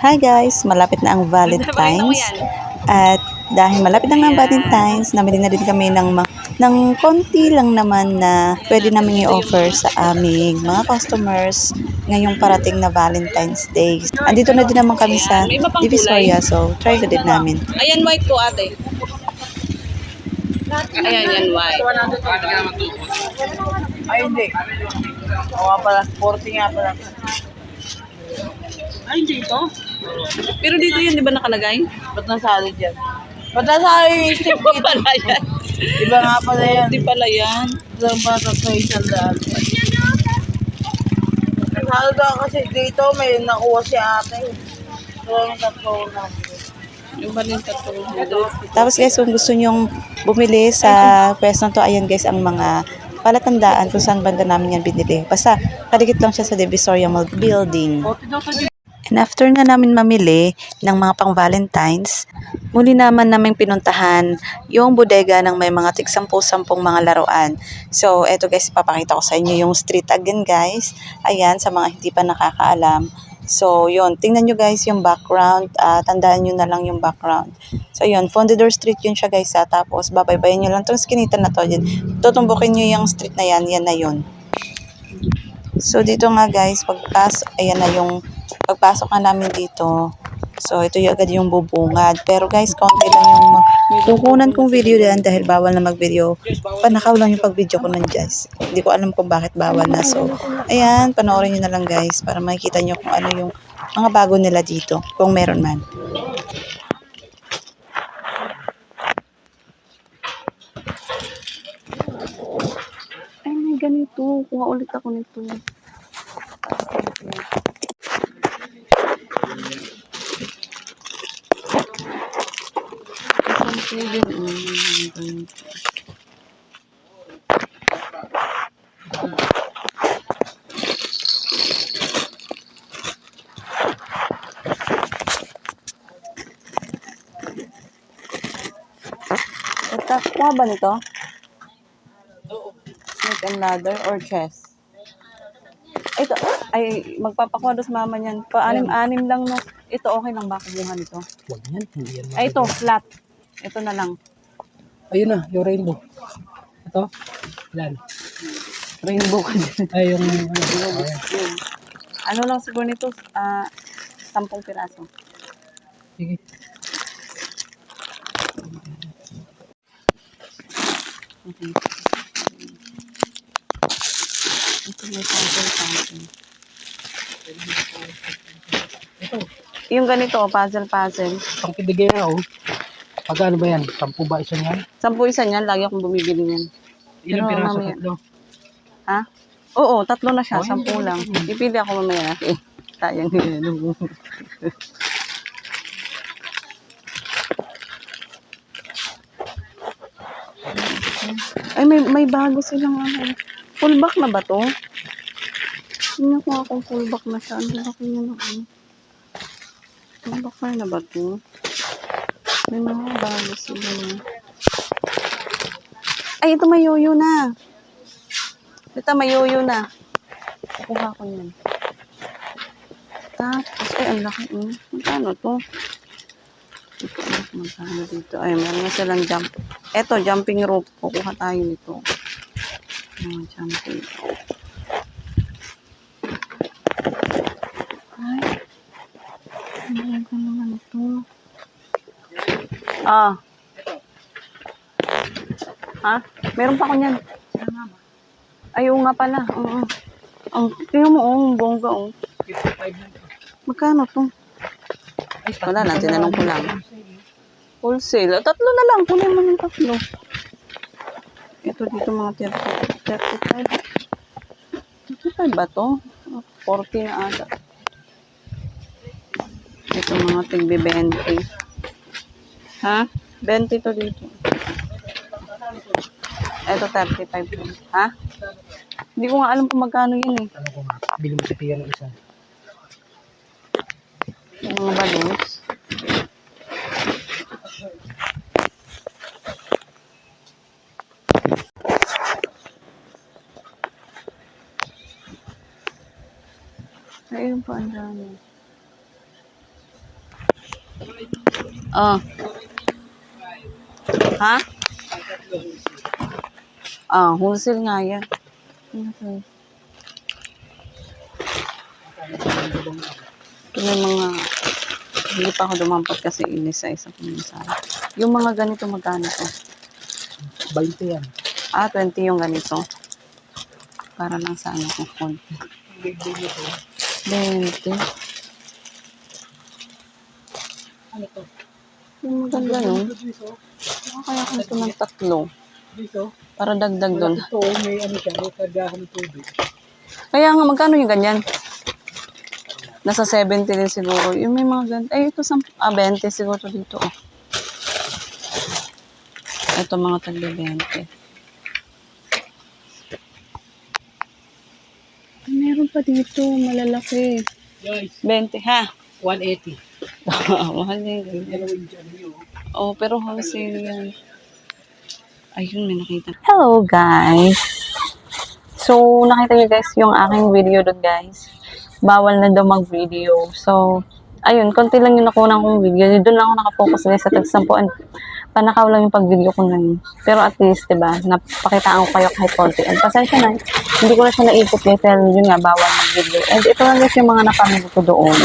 Hi guys! Malapit na ang Valentine's. At dahil malapit na ang Valentine's, namili na din kami ng, ng konti lang naman na pwede namin i-offer sa aming mga customers ngayong parating na Valentine's Day. Andito na din naman kami sa Divisoria, so try ko din namin. Ayan, white po ate. Ayan, yan, white. Ay, hindi. O nga pala, 40 nga pala. Ay, dito? Pero dito yan, di ba nakalagay? Ba't nasali dyan? Ba't nasali yung stick Di ba pala yan? Iba nga pala yan. Di pala yan. Isang bata sa isang daan. Ka kasi dito, may nakuha si ate. So, yung tatlo na. Yung ba tatlo? Tapos guys, kung gusto nyong bumili sa pwesto to, ayan guys, ang mga palatandaan kung saan banda namin yan binili. Basta, kaligit lang siya sa Divisoria Mall Building. 40 daw sa And after nga namin mamili ng mga pang Valentine's, muli naman namin pinuntahan yung bodega ng may mga tig 10 mga laruan. So, eto guys, ipapakita ko sa inyo yung street again guys. Ayan, sa mga hindi pa nakakaalam. So, yun. Tingnan nyo guys yung background. ah, tandaan nyo na lang yung background. So, yun. Fundador Street yun siya guys. Ha? Tapos, babaybayin nyo lang itong skinita na to. Tutumbukin nyo yung street na yan. Yan na yun. So, dito nga guys, pagpas, ayan na yung pagpasok nga namin dito. So, ito yung agad yung bubungad. Pero guys, konti lang yung kukunan kong video yan dahil bawal na mag-video. Panakaw lang yung pag-video ko nun guys. Hindi ko alam kung bakit bawal na. So, ayan, panoorin nyo na lang guys para makikita nyo kung ano yung mga bago nila dito. Kung meron man. Ay, ganito. Kuha ulit ako nito. Pwede. Mm, Ito, kuha ba nito? Snake and ladder or chess? Ito, ay, magpapakuha doon sa mama niyan. Pa-anim-anim lang no. Ito, okay lang ba kumuha nito? Huwag yan, hindi yan. Ay, ito, flat. Ito na lang. Ayun na, yung rainbow. Ito, yan. Rainbow ka din. Ay, yung ano. Yun. Ano lang siguro nito? Ah, sampung piraso. Sige. Okay. Ito may puzzle puzzle. Ito, Yung ganito, puzzle puzzle. pang pidigay na oh. Pagkano ba yan? Sampu ba isa niyan? Sampu isa niyan, lagi akong bumibili niyan. Ilang Pero piraso mamaya- tatlo? Ha? Oo, tatlo na siya, Oh, yun. sampu lang. Ipili ako mamaya. Eh, sayang yun. Ay, may, may bago silang ano. Fullback na ba to? Tingnan ko akong fullback na siya. Ang laki niya na ano. Fullback na ba to? May mga bago sila. Ay, ito may yoyo na. Ito may yoyo na. Kuha ko yan. Tapos, ay, ang laki. Mm. Magkano to? Ito, magkano dito? Ay, meron na silang jump. Eto, jumping rope. Kukuha tayo nito. Mga jumping rope. Ay. Ano ka naman ito? Ah. Ha? Meron pa ko niyan. Ayaw nga pala. Oo. Ang tingnan mo, oh, bongga, oh. 55 lang. Magkano to? Wala na, tinanong ko lang. Wholesale. Ah, Tatlo na lang. Kunin mo ng tatlo. Ito dito mga 30, 35. 35 ba to? Ah, 40 na ata. Ito mga tigbe 20. Ha? 20 to dito. Ito 35 to. Ha? Hindi ko nga alam kung magkano yun eh. Ano ko nga, bili mo si Pia ng isa. Yung mga balloons. Ayun po, ang dami. Oh. Ha? Ah, wholesale nga yan. Okay. Ito may mga hindi pa ako dumampot kasi inis sa isa kong masara. Yung mga ganito magkano to? 20 yan. Ah, 20 yung ganito. Para lang sa ano ko konti. 20. Ano to? Yung maganda nun. Baka kaya ko ito ng tatlo. Dito? Para dagdag doon. Ito, may ano siya, may kargahan ng tubig. Kaya nga, magkano yung ganyan? Nasa 70 din siguro. Yung may mga ganito. Ay, ito sa... Ah, 20 siguro dito. Oh. Ito mga tagli 20. Ay, meron pa dito. Malalaki. Guys, 20, ha? 180. Mahal na yun. Oh, pero wholesale yan. Ayun, may nakita. Hello guys! So, nakita niyo guys yung aking video doon guys. Bawal na daw mag-video. So, ayun, konti lang yung nakuha kong video. Doon lang ako nakafocus guys sa tagsampo and panakaw lang yung pag-video ko na yun. Pero at least, di ba, napakitaan ko kayo kahit konti. And pasensya na, hindi ko na siya naikot guys dahil yun nga, bawal mag-video. And ito lang guys yung mga napamili ko doon.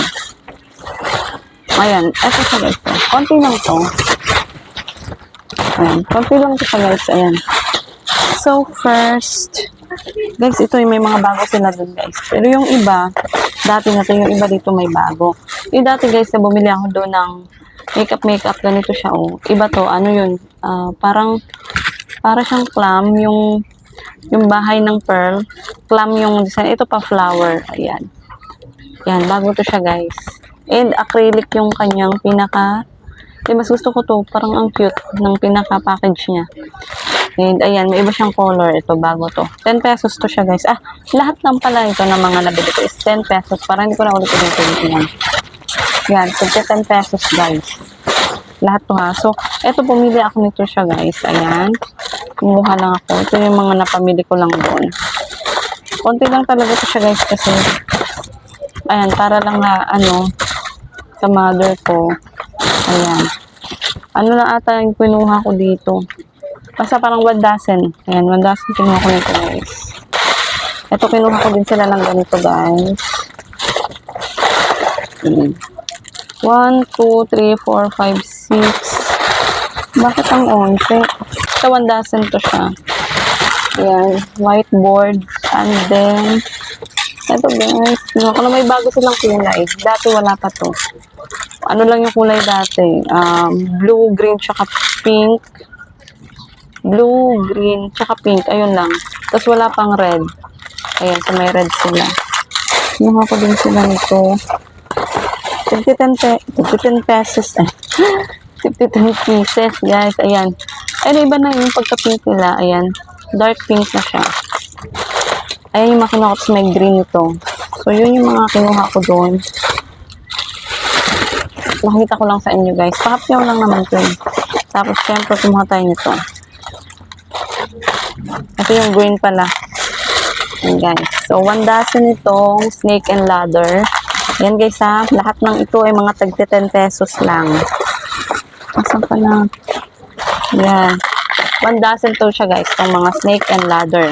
Ayan, eto siya guys. Konti lang to. Ayan, konti lang to siya guys. Ayan. So, first, guys, ito yung may mga bago sila dun, guys. Pero yung iba, dati na to, yung iba dito may bago. Yung dati, guys, na bumili ako doon ng makeup, makeup, ganito siya, oh. Iba to, ano yun, ah, parang, para siyang clam, yung, yung bahay ng pearl. Clam yung design. Ito pa, flower. Ayan. Yan, bago to siya, guys. And acrylic yung kanyang pinaka, eh, mas gusto ko to, parang ang cute ng pinaka-package niya. And ayan, may iba siyang color. Ito, bago to. 10 pesos to siya, guys. Ah, lahat lang pala ito ng mga nabili ko is 10 pesos. Para hindi ko na ulit ulitin yan. Yan, so 10 pesos, guys. Lahat to ha. So, eto, pumili ako nito siya, guys. Ayan. Kumuha lang ako. Ito yung mga napamili ko lang doon. Konti lang talaga to siya, guys, kasi ayan, para lang na, ano, sa mother ko. Ayan. Ano lang ata yung pinuha ko dito. Basta parang 1 dozen. Ayan, 1 dozen kinuha ko nito guys. Ito kinuha ko din sila ng ganito guys. 1, 2, 3, 4, 5, 6. Bakit ang 11? Sa 1 dozen to siya. Ayan, whiteboard. And then, ito guys, ko na may bago silang kulay. Dati wala pa to. Ano lang yung kulay dati? Um, blue, green, tsaka pink blue, green, tsaka pink. Ayun lang. Tapos wala pang red. Ayan, so may red sila. Kinuha ko din sila nito. 50 pe 50 pesos. Eh. 50 pieces, guys. Ayan. Ayun, iba na yung pagka-pink nila. Ayan. Dark pink na siya. Ayan yung mga kinuha may green ito. So, yun yung mga kinuha ko doon. Nakita ko lang sa inyo, guys. Pakapyaw lang naman ito. eh. Tapos, syempre, kumuha tayo nito. Ito yung green pala. Yan guys. So, one dozen itong snake and ladder. Yan guys ha. Lahat ng ito ay mga tagti 10 pesos lang. Asan pa na? Yan. One dozen to siya guys. Itong mga snake and ladder.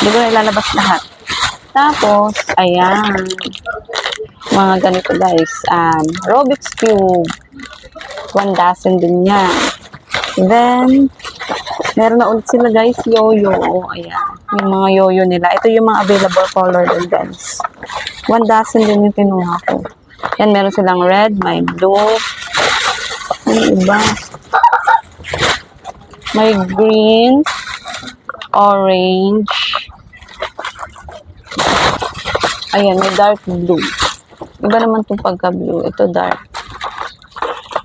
Hindi ko na ilalabas lahat. Tapos, ayan. Mga ganito guys. Um, Rubik's Cube. One dozen din yan. Then, Meron na ulit sila guys, yoyo. Ayan. Yung mga yoyo nila. Ito yung mga available color din guys. One dozen din yung kinuha ko. Yan, meron silang red, may blue. Ano iba? May green, orange. Ayan, may dark blue. Iba naman itong pagka-blue. Ito dark.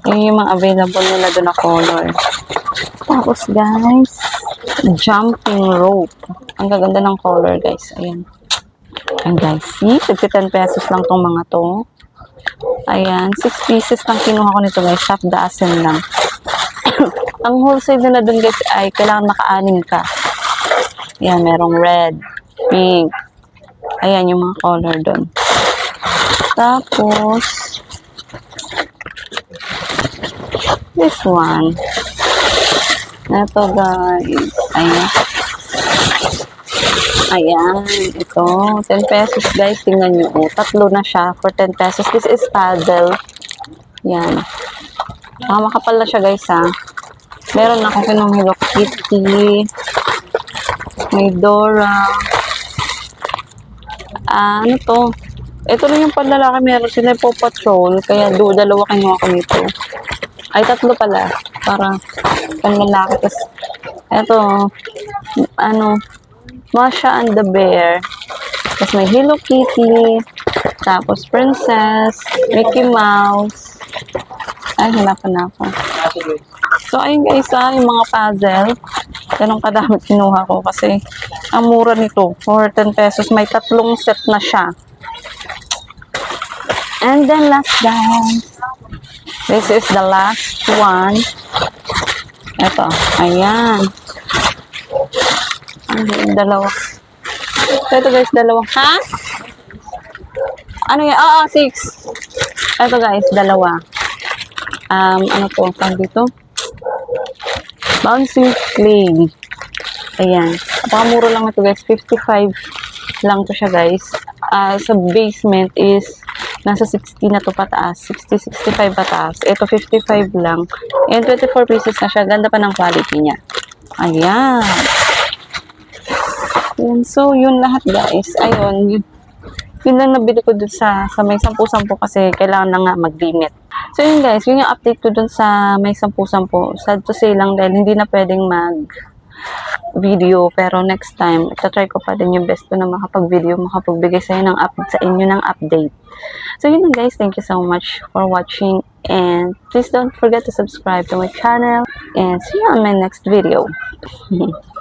Yun yung mga available nila doon na color. Tapos guys, jumping rope. Ang gaganda ng color guys. Ayan. Ayan guys. See? 10 pesos lang tong mga to. Ayan. 6 pieces lang kinuha ko nito guys. Half dozen lang. Ang wholesale nila dun guys ay kailangan maka-anim ka. Ayan. Merong red, pink. Ayan yung mga color dun. Tapos, one. Ito guys. Ayan. Ayan. Ito. 10 pesos guys. Tingnan nyo. Oh, tatlo na siya for 10 pesos. This is paddle. Yan. Ah, makapal na siya guys ha. Meron ako kinong Hello Kitty. May Dora. Ah, ano to? Ito rin yung panlalaki. Meron sila po patrol. Kaya do, dalawa kinuha ko nito. Ay, tatlo pala. Para panlalaki. Tapos, eto, ano, Masha and the Bear. Tapos may Hello Kitty. Tapos Princess. Mickey Mouse. Ay, hanapan na ako. So, ayun guys, ah, yung mga puzzle. Ganun kadami kinuha ko kasi ang mura nito. For 10 pesos, may tatlong set na siya. And then last guys. This is the last one. Ito. Ayan. Yung dalawa? Ito guys, dalawa. Ha? Ano yan? Oo, six. Ito guys, dalawa. Um, ano to? Tawag dito? Bouncing clay. Ayan. Napakamura lang ito guys. 55 lang to siya guys. Ah, sa basement is nasa 60 na to pataas. 60, 65 pataas. Ito 55 lang. And 24 pieces na siya. Ganda pa ng quality niya. Ayan. Ayan. So, yun lahat guys. Ayun. Yun, yun lang nabili ko dun sa, sa may 10-10 kasi kailangan na nga mag-limit. So yun guys, yun yung update ko dun sa may 10-10. Sad to say lang dahil hindi na pwedeng mag video pero next time try ko pa din yung best ko na makapag-video makapagbigay sa ng up sa inyo ng update so yun guys thank you so much for watching and please don't forget to subscribe to my channel and see you on my next video